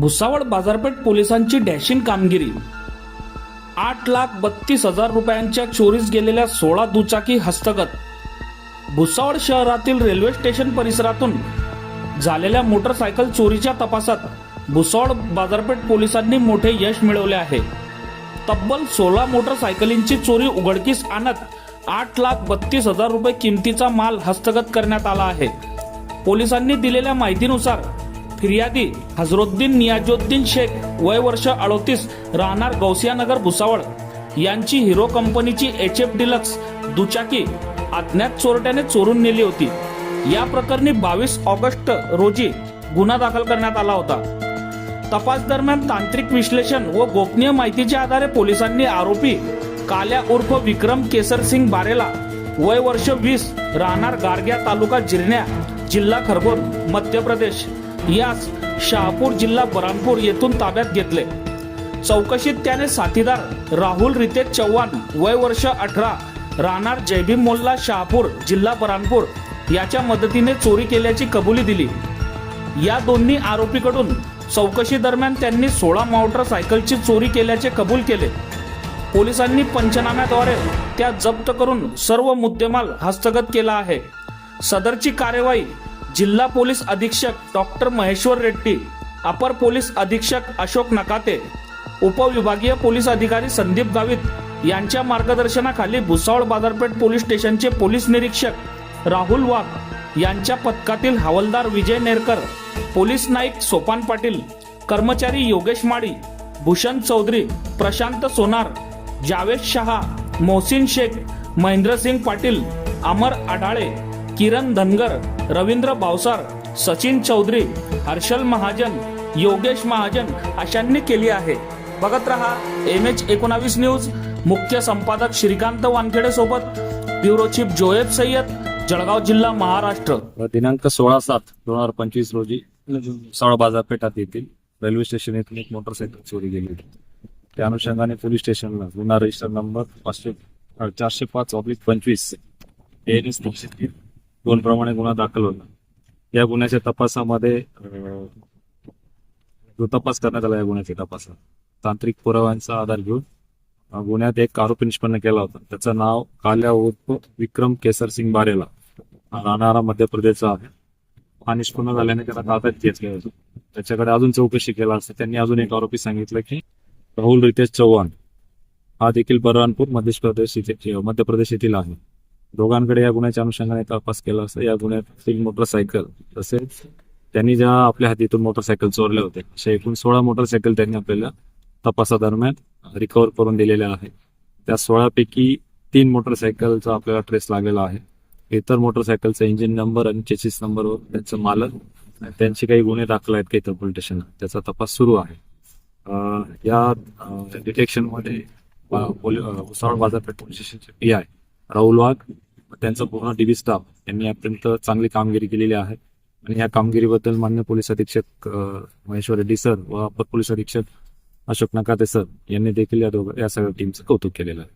भुसावळ बाजारपेठ पोलिसांची डॅशिंग कामगिरी. आठ लाख बत्तीस हजार रुपयांच्या चोरीस गेलेल्या सोळा दुचाकी हस्तगत. भुसावळ शहरातील रेल्वे स्टेशन परिसरातून झालेल्या मोटरसायकल चोरीच्या तपासात भुसावळ बाजारपेठ पोलिसांनी मोठे यश मिळवले आहे. तब्बल सोळा मोटरसायकलींची चोरी उघडकीस आणत आठ लाख बत्तीस हजार रुपये किमतीचा माल हस्तगत करण्यात आला आहे. पोलिसांनी दिलेल्या माहितीनुसार फिर्यादी हजरुद्दीन नियाजुद्दीन शेख वय वर्ष अडोतीस राहणार गौसियानगर भुसावळ. यांची हिरो कंपनीची एच एफ डिलक्स दुचाकी अज्ञात चोरट्याने चोरून नेली होती. या प्रकरणी बावीस ऑगस्ट रोजी गुन्हा दाखल करण्यात आला होता. तपास दरम्यान तांत्रिक विश्लेषण व गोपनीय माहितीच्या आधारे पोलिसांनी आरोपी काल्या उर्फ विक्रम केसर सिंग बारेला वय वर्ष वीस राहणार गारग्या तालुका जिरण्या जिल्हा खरगोन मध्य प्रदेश. यास शहापूर जिल्हा बरामपूर येथून ताब्यात घेतले. चौकशीत त्याने साथीदार राहुल रितेश चव्हाण वय वर्ष अठरा राहणार जयभीम मोल्ला शहापूर जिल्हा बरामपूर याच्या मदतीने चोरी केल्याची कबुली दिली. या दोन्ही आरोपीकडून चौकशी दरम्यान त्यांनी सोळा मोटरसायकलची चोरी केल्याचे कबूल केले. पोलिसांनी पंचनाम्याद्वारे त्या जप्त करून सर्व मुद्देमाल हस्तगत केला आहे. सदरची कार्यवाही जिल्हा पोलीस अधीक्षक डॉक्टर महेश्वर रेड्डी अपर पोलीस अधीक्षक अशोक नकाते उपविभागीय पोलीस अधिकारी संदीप गावित यांच्या मार्गदर्शनाखाली भुसावळ बाजारपेठ पोलीस स्टेशनचे पोलीस निरीक्षक राहुल वाघ यांच्या पथकातील हवालदार विजय नेरकर पोलीस नाईक सोपान पाटील कर्मचारी योगेश माळी भूषण चौधरी प्रशांत सोनार जावेद शहा मोहसिन शेख महेंद्रसिंग पाटील अमर आढाळे किरण धनगर रवींद्र भावसार सचिन चौधरी हर्षल महाजन योगेश महाजन अशांनी केली आहे. बघत रहा एम एच एकोणावीस न्यूज. मुख्य संपादक श्रीकांत वानखेडे सोबत ब्युरो चीफ जोएब सय्यद जळगाव जिल्हा महाराष्ट्र. दिनांक सोळा सात दोन हजार पंचवीस रोजी सावळ बाजारपेठात येथील रेल्वे स्टेशन येथून एक मोटरसायकल चोरी गेली होती. त्या अनुषंगाने पोलीस स्टेशनला गुन्हा रजिस्टर नंबर पाचशे चारशे पाच ऑब्लिक पंचवीस. एन एस दोन प्रमाणे गुन्हा दाखल होता. या गुन्ह्याच्या तपासामध्ये जो तपास करण्यात आला या गुन्ह्याच्या तपासात तांत्रिक पुराव्यांचा आधार घेऊन गुन्ह्यात एक आरोपी निष्पन्न केला होता. त्याचं नाव काल्या उर्फ विक्रम केसर सिंग बारेला. राहणारा मध्य प्रदेशचा आहे. हा निष्पन्न झाल्याने त्याला ताब्यात घेतले होते. त्याच्याकडे अजून चौकशी केला असता त्यांनी अजून एक आरोपी सांगितलं की राहुल रितेश चव्हाण. हा देखील बरहानपूर मध्य प्रदेश मध्य प्रदेश येथील आहे. दोघांकडे या गुन्ह्याच्या अनुषंगाने तपास केला असता या गुन्ह्यात एक मोटरसायकल तसेच त्यांनी ज्या आपल्या हातीतून मोटरसायकल चोरल्या होत्या अशा एकूण सोळा मोटरसायकल त्यांनी आपल्याला तपासादरम्यान रिकव्हर करून दिलेल्या आहेत. त्या सोळापैकी तीन मोटरसायकलचा आपल्याला ट्रेस लागलेला आहे. इतर मोटरसायकलचा इंजिन नंबर आणि चेसिस नंबरवर त्यांचं मालक त्यांचे काही गुन्हे दाखल आहेत काही इतर पोलीस त्याचा तपास सुरू आहे. या डिटेक्शनमध्ये भुसावळ बाजारपेठ पोलीस स्टेशनचे पी आय राहुल वाघ त्यांचा पूर्ण डीबी स्टाफ यांनी यापर्यंत चांगली कामगिरी केलेली आहे. आणि या कामगिरीबद्दल मान्य पोलीस अधीक्षक महेश्वर रेड्डी सर व अपर पोलीस अधीक्षक अशोक नकाते सर यांनी देखील या दोघं या सगळ्या टीमचं कौतुक केलेलं आहे.